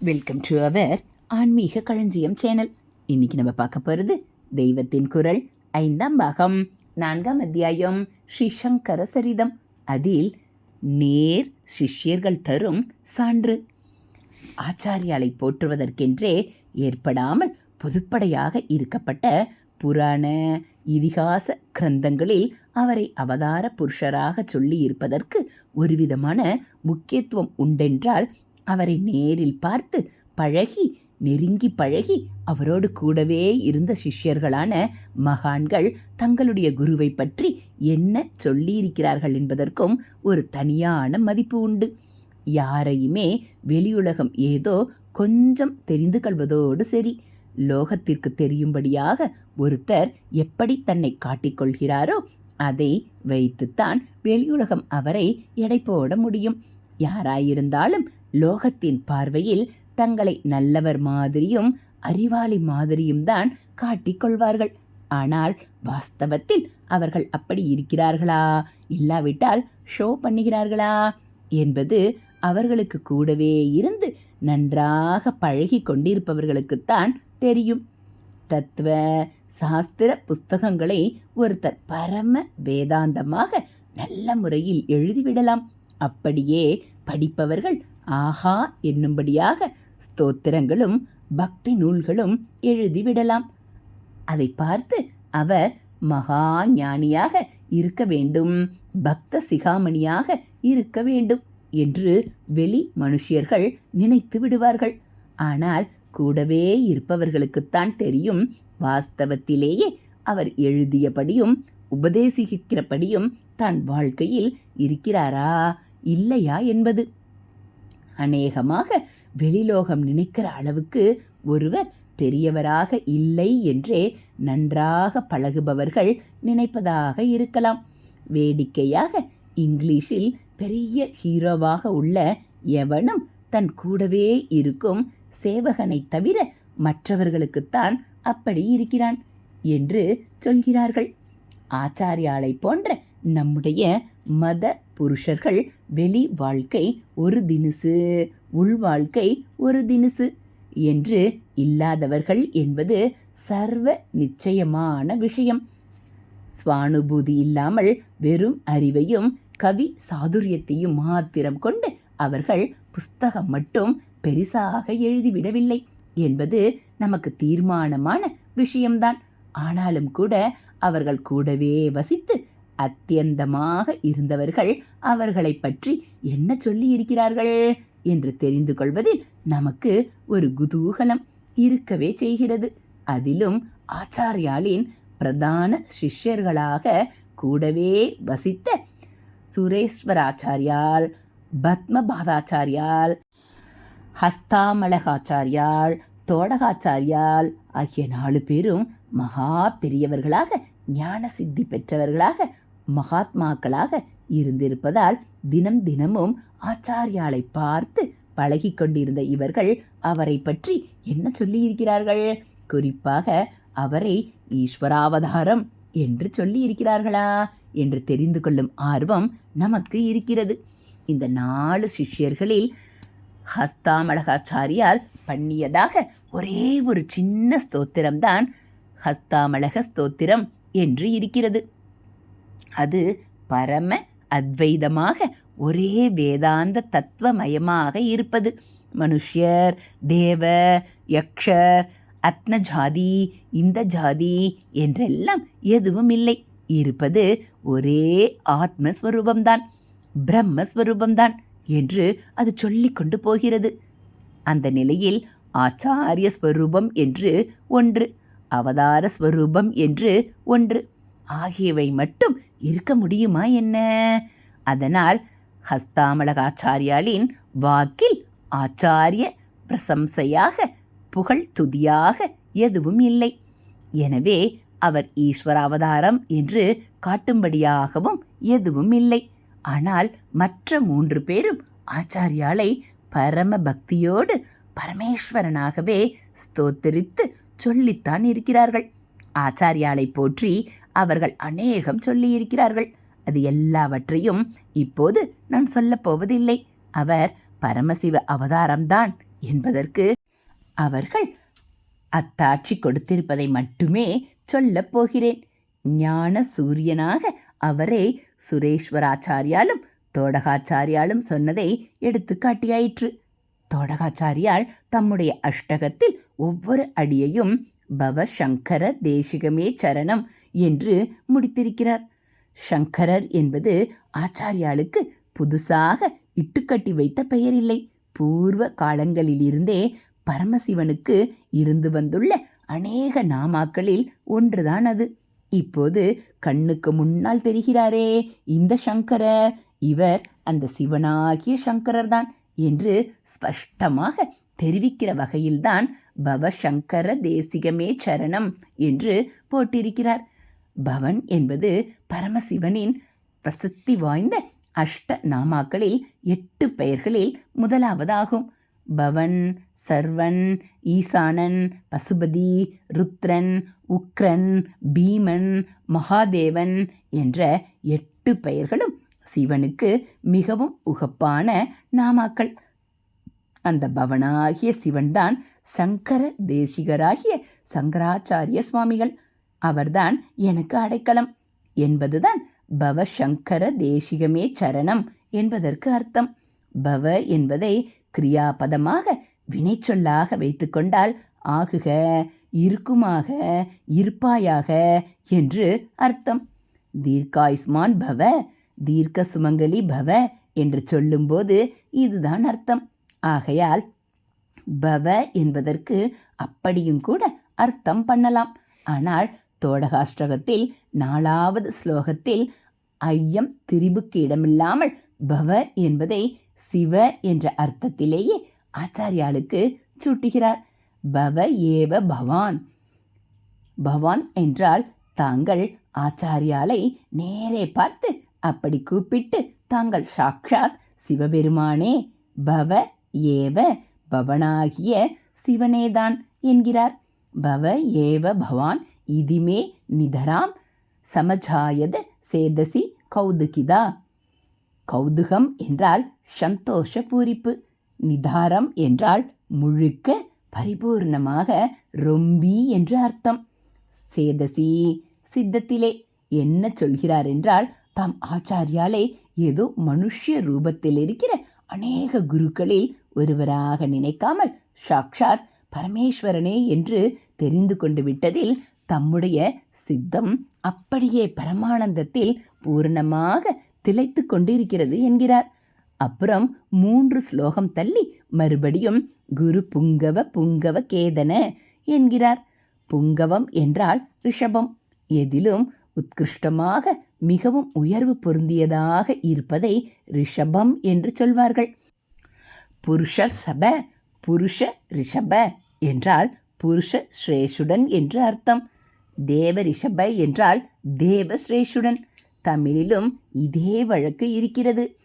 Welcome to our ஆன்மீக களஞ்சியம் channel இன்னைக்கு நம்ம பார்க்க போகிறது தெய்வத்தின் குரல் ஐந்தாம் பாகம் நான்காம் அத்தியாயம் ஸ்ரீ சங்கர சரிதம். அதில் நேர் சிஷ்யர்கள் தரும் சான்று. ஆச்சாரியாலை போற்றுவதற்கென்றே ஏற்படாமல் பொதுப்படையாக இருக்கப்பட்ட புராண இதிகாச கிரந்தங்களில் அவரை அவதார புருஷராக சொல்லி இருப்பதற்கு ஒருவிதமான முக்கியத்துவம் உண்டென்றால் அவரை நேரில் பார்த்து பழகி நெருங்கி பழகி அவரோடு கூடவே இருந்த சிஷ்யர்களான மகான்கள் தங்களுடைய குருவை பற்றி என்ன சொல்லியிருக்கிறார்கள் என்பதற்கும் ஒரு தனியான மதிப்பு உண்டு. யாரையுமே வெளியுலகம் ஏதோ கொஞ்சம் தெரிந்து கொள்வதோடு சரி. லோகத்திற்கு தெரியும்படியாக ஒருத்தர் எப்படி தன்னை காட்டிக்கொள்கிறாரோ அதை வைத்துத்தான் வெளியுலகம் அவரை எடை போட முடியும். யாராயிருந்தாலும் லோகத்தின் பார்வையில் தங்களை நல்லவர் மாதிரியும் அறிவாளி மாதிரியும் தான் காட்டிக்கொள்வார்கள் ஆனால் வாஸ்தவத்தில் அவர்கள் அப்படி இருக்கிறார்களா? இல்லாவிட்டால் ஷோ பண்ணுகிறார்களா? என்பது அவர்களுக்கு கூடவே இருந்து நன்றாக பழகி கொண்டிருப்பவர்களுக்குத்தான் தெரியும். தத்துவ சாஸ்திர புஸ்தகங்களை ஒருத்தர் பரம வேதாந்தமாக நல்ல முறையில் எழுதிவிடலாம். அப்படியே படிப்பவர்கள் ஆஹா என்னும்படியாக ஸ்தோத்திரங்களும் பக்தி நூல்களும் எழுதிவிடலாம். அதை பார்த்து அவர் மகா ஞானியாக இருக்க வேண்டும் பக்த சிகாமணியாக இருக்க வேண்டும் என்று வெளி மனுஷியர்கள் நினைத்து விடுவார்கள். ஆனால் கூடவே இருப்பவர்களுக்குத்தான் தெரியும் வாஸ்தவத்திலேயே அவர் எழுதியபடியும் உபதேசிக்கிறபடியும் தான் வாழ்க்கையில் இருக்கிறாரா இல்லையா என்பது. அநேகமாக வெளிலோகம் நினைக்கிற அளவுக்கு ஒருவர் பெரியவராக இல்லை என்றே நன்றாக பழகுபவர்கள் நினைப்பதாக இருக்கலாம். வேடிக்கையாக இங்கிலீஷில் பெரிய ஹீரோவாக உள்ள எவனும் தன் கூடவே இருக்கும் சேவகனை தவிர மற்றவர்களுக்குத்தான் அப்படி இருக்கிறான் என்று சொல்கிறார்கள். ஆச்சாரியாலை போன்ற நம்முடைய மத புருஷர்கள் வெளி வாழ்க்கை ஒரு தினுசு உள் வாழ்க்கை ஒரு தினுசு. என்று இல்லாதவர்கள் என்பது சர்வ நிச்சயமான விஷயம். சுவானுபூதி இல்லாமல் வெறும் அறிவையும் கவி சாதுரியத்தையும் மாத்திரம் கொண்டு அவர்கள் புஸ்தகம் மட்டும் பெரிசாக எழுதிவிடவில்லை என்பது நமக்கு தீர்மானமான விஷயம்தான். ஆனாலும் கூட அவர்கள் கூடவே வசித்து அத்தியந்தமாக இருந்தவர்கள் அவர்களை பற்றி என்ன சொல்லி இருக்கிறார்கள் என்று தெரிந்து கொள்வதில் நமக்கு ஒரு குதூகலம் இருக்கவே செய்கிறது. அதிலும் ஆச்சாரியாலின் பிரதான சிஷ்யர்களாக கூடவே வசித்த சுரேஸ்வராச்சாரியால் பத்மபாதாச்சாரியால் ஹஸ்தாமலகாச்சாரியால் தோடகாச்சாரியால் ஆகிய நாலு பேரும் மகா பெரியவர்களாக ஞான சித்தி பெற்றவர்களாக மகாத்மாக்களாக இருந்திருப்பதால் தினம் தினமும் ஆச்சாரியாலை பார்த்து பழகி கொண்டிருந்த இவர்கள் அவரை பற்றி என்ன சொல்லியிருக்கிறார்கள்? குறிப்பாக அவரை ஈஸ்வராவதாரம் என்று சொல்லி இருக்கிறார்களா என்று தெரிந்து கொள்ளும் ஆர்வம் நமக்கு இருக்கிறது. இந்த நாலு சிஷ்யர்களில் ஹஸ்தாமலகாச்சாரியால் பண்ணியதாக ஒரே ஒரு சின்ன ஸ்தோத்திரம்தான் ஹஸ்தாமலக ஸ்தோத்திரம் என்று இருக்கிறது. அது பரம அத்வைதமாக ஒரே வேதாந்த தத்துவமயமாக இருப்பது. மனுஷ்யர் தேவ யக்ஷர் அத்ன ஜாதி இந்த ஜாதி என்றெல்லாம் எதுவும் இல்லை. இருப்பது ஒரே ஆத்மஸ்வரூபம்தான் பிரம்மஸ்வரூபம்தான் என்று அது சொல்லிக்கொண்டு போகிறது. அந்த நிலையில் ஆச்சாரிய ஸ்வரூபம் என்று ஒன்று அவதார ஸ்வரூபம் என்று ஒன்று ஆகியவை மட்டும் இருக்க முடியுமா என்ன? அதனால் ஹஸ்தாமலகாச்சாரியாலின் வாக்கில் ஆச்சாரிய பிரசம்சையாக புகழ் துதியாக எதுவும் இல்லை. எனவே அவர் ஈஸ்வராவதாரம் என்று காட்டும்படியாகவும் எதுவும் இல்லை. ஆனால் மற்ற மூன்று பேரும் ஆச்சாரியாலை பரம பக்தியோடு பரமேஸ்வரனாகவே ஸ்தோத்தரித்து சொல்லித்தான் இருக்கிறார்கள். ஆச்சாரியாலை போற்றி அவர்கள் அநேகம் சொல்லியிருக்கிறார்கள். அது எல்லாவற்றையும் இப்போது நான் சொல்லப் போவதில்லை. அவர் பரமசிவ அவதாரம்தான் என்பதற்கு அவர்கள் அத்தாட்சி கொடுத்திருப்பதை மட்டுமே சொல்லப் போகிறேன். ஞான சூரியனாக அவரே சுரேஸ்வராச்சாரியாலும் தோடகாச்சாரியாலும் சொன்னதை எடுத்துக்காட்டியாயிற்று தோடகாச்சாரியால் தம்முடைய அஷ்டகத்தில் ஒவ்வொரு அடியையும் பவ சங்கர தேசிகமே சரணம் என்று முடித்திருக்கிறார். சங்கரர் என்பது ஆச்சாரியாளுக்கு புதுசாக இட்டுக்கட்டி வைத்த பெயர் இல்லை பூர்வ காலங்களிலிருந்தே பரமசிவனுக்கு இருந்து வந்துள்ள அநேக நாமாக்களில் ஒன்றுதான் அது. இப்போது கண்ணுக்கு முன்னால் தெரிகிறாரே இந்த சங்கரர். இவர் அந்த சிவனாகிய சங்கரர்தான் என்று ஸ்பஷ்டமாக தெரிவிக்கிற வகையில்தான் பவசங்கர தேசிகமே சரணம் என்று போட்டிருக்கிறார். பவன் என்பது பரமசிவனின் பிரசித்தி வாய்ந்த அஷ்ட நாமாக்களில் எட்டு பெயர்களில் முதலாவதாகும். பவன் சர்வன் ஈசானன் பசுபதி ருத்ரன் உக்ரன் பீமன் மகாதேவன் என்ற எட்டு பெயர்களும் சிவனுக்கு மிகவும் உகப்பான நாமாக்கள். அந்த பவனாகிய சிவன்தான் சங்கர தேசிகராகிய சங்கராச்சாரிய சுவாமிகள். அவர்தான் எனக்கு அடைக்கலம். என்பதுதான் பவ சங்கர தேசிகமே சரணம் என்பதற்கு அர்த்தம். பவ என்பதை கிரியாபதமாக வினைச்சொல்லாக வைத்துக்கொண்டால் ஆகுக இருக்குமாக இருப்பாயாக என்று அர்த்தம். தீர்க்காயுஸ்மான் பவ தீர்க்க சுமங்கலி பவ என்று சொல்லும்போது இதுதான் அர்த்தம். ஆகையால் பவ என்பதற்கு அப்படியும் கூட அர்த்தம் பண்ணலாம். ஆனால் தோடகாஷ்டகத்தில் நாலாவது ஸ்லோகத்தில் ஐயம் திரிபுக்கு இடமில்லாமல் பவ என்பதை சிவ என்ற அர்த்தத்திலேயே ஆச்சாரியாளுக்கு சூட்டுகிறார். பவ ஏவ பவான். பவான் என்றால் தாங்கள் ஆச்சாரியாலை நேரே பார்த்து அப்படி கூப்பிட்டு தாங்கள் சாக்ஷாத் சிவபெருமானே பவ ஏவ பவனாகிய சிவனேதான் என்கிறார். பவ ஏவ பவான் இதிமே நிதராம் சமஜாயத சேதசி கௌதுகிதா. கௌதுகம் என்றால் சந்தோஷ பூரிப்பு நிதாரம் என்றால் முழுக்க பரிபூர்ணமாக ரொம்பி என்று அர்த்தம். சேதசி சித்தத்திலே என்ன சொல்கிறார் என்றால் தாம் ஆச்சாரியாலே ஏதோ மனுஷ்ய ரூபத்தில் இருக்கிற அநேக குருக்களில் ஒருவராக நினைக்காமல் சாக்ஷாத் பரமேஸ்வரனே என்று தெரிந்து கொண்டு விட்டதில் தம்முடைய சித்தம் அப்படியே பரமானந்தத்தில் பூர்ணமாக திளைத்து கொண்டிருக்கிறது என்கிறார். அப்புறம் மூன்று ஸ்லோகம் தள்ளி மறுபடியும் குரு புங்கவ புங்கவ கேதன என்கிறார். புங்கவம் என்றால் ரிஷபம். எதிலும் உத்கிருஷ்டமாக மிகவும் உயர்வு பொருந்தியதாக இருப்பதை ரிஷபம் என்று சொல்வார்கள். புருஷர் சப புருஷ ரிஷப என்றால் புருஷ ஸ்ரேஷுடன் என்று அர்த்தம். தேவ ரிஷப என்றால் தேவ ஸ்ரேஷுடன் தமிழிலும் இதே வழக்கு இருக்கிறது.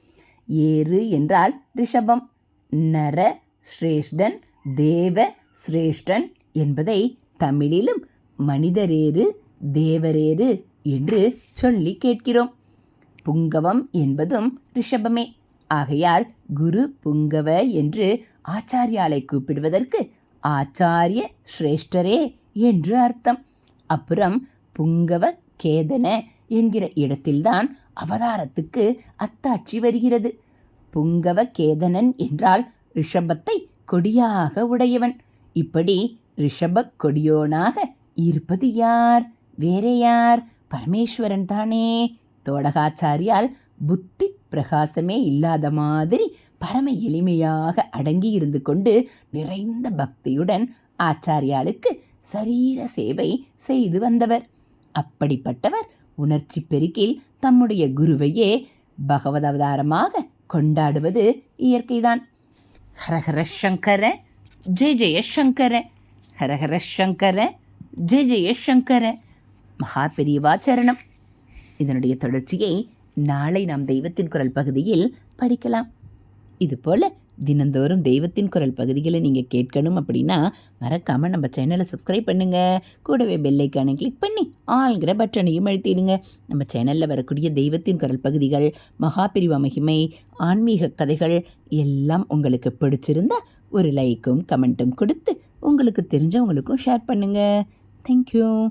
ஏறு என்றால் ரிஷபம். நர ஸ்ரேஷ்டன் தேவ ஸ்ரேஷ்டன் என்பதை தமிழிலும் மனிதரேறு தேவரேறு என்று சொல்லி கேட்கிறோம். புங்கவம் என்பதும் ரிஷபமே. ஆகையால் குரு புங்கவ என்று ஆச்சாரியாலை கூப்பிடுவதற்கு ஆச்சாரிய ஸ்ரேஷ்டரே என்று அர்த்தம். அப்புறம் புங்கவ கேதன என்கிற இடத்தில்தான் அவதாரத்துக்கு அத்தாட்சி வருகிறது. புங்கவ கேதனன் என்றால் ரிஷபத்தை கொடியாக உடையவன். இப்படி ரிஷபக் கொடியோனாக இருப்பது யார்? வேறே யார்? பரமேஸ்வரன் தானே. தோடகாச்சாரியால் புத்தி பிரகாசமே இல்லாத மாதிரி பரம எளிமையாக அடங்கி இருந்து கொண்டு நிறைந்த பக்தியுடன் ஆச்சாரியாளுக்கு சரீர சேவை செய்து வந்தவர். அப்படிப்பட்டவர் உணர்ச்சி பெருக்கில் தம்முடைய குருவையே பகவத் அவதாரமாக கொண்டாடுவது இயற்கைதான். ஹரஹர சங்கர ஜெய ஜெய சங்கர ஹரஹர சங்கர ஜெய ஜெய சங்கர. மகா பெரியவா சரணம். இதனுடைய தொடர்ச்சியை நாளை நாம் தெய்வத்தின் குரல் பகுதியில் படிக்கலாம். இதுபோல் தினந்தோறும் தெய்வத்தின் குரல் பகுதிகளை நீங்கள் கேட்கணும் அப்படின்னா மறக்காமல் நம்ம சேனலை சப்ஸ்கிரைப் பண்ணுங்கள் கூடவே பெல்லைக்கானை கிளிக் பண்ணி ஆள்கிற பட்டனையும் அழுத்திடுங்க. நம்ம சேனலில் வரக்கூடிய தெய்வத்தின் குரல் பகுதிகள் மகாபிரிவ மகிமை ஆன்மீக கதைகள் எல்லாம் உங்களுக்கு பிடிச்சிருந்தா ஒரு லைக்கும் கமெண்ட்டும் கொடுத்து உங்களுக்கு தெரிஞ்சவங்களுக்கும் ஷேர் பண்ணுங்கள் தேங்க்யூ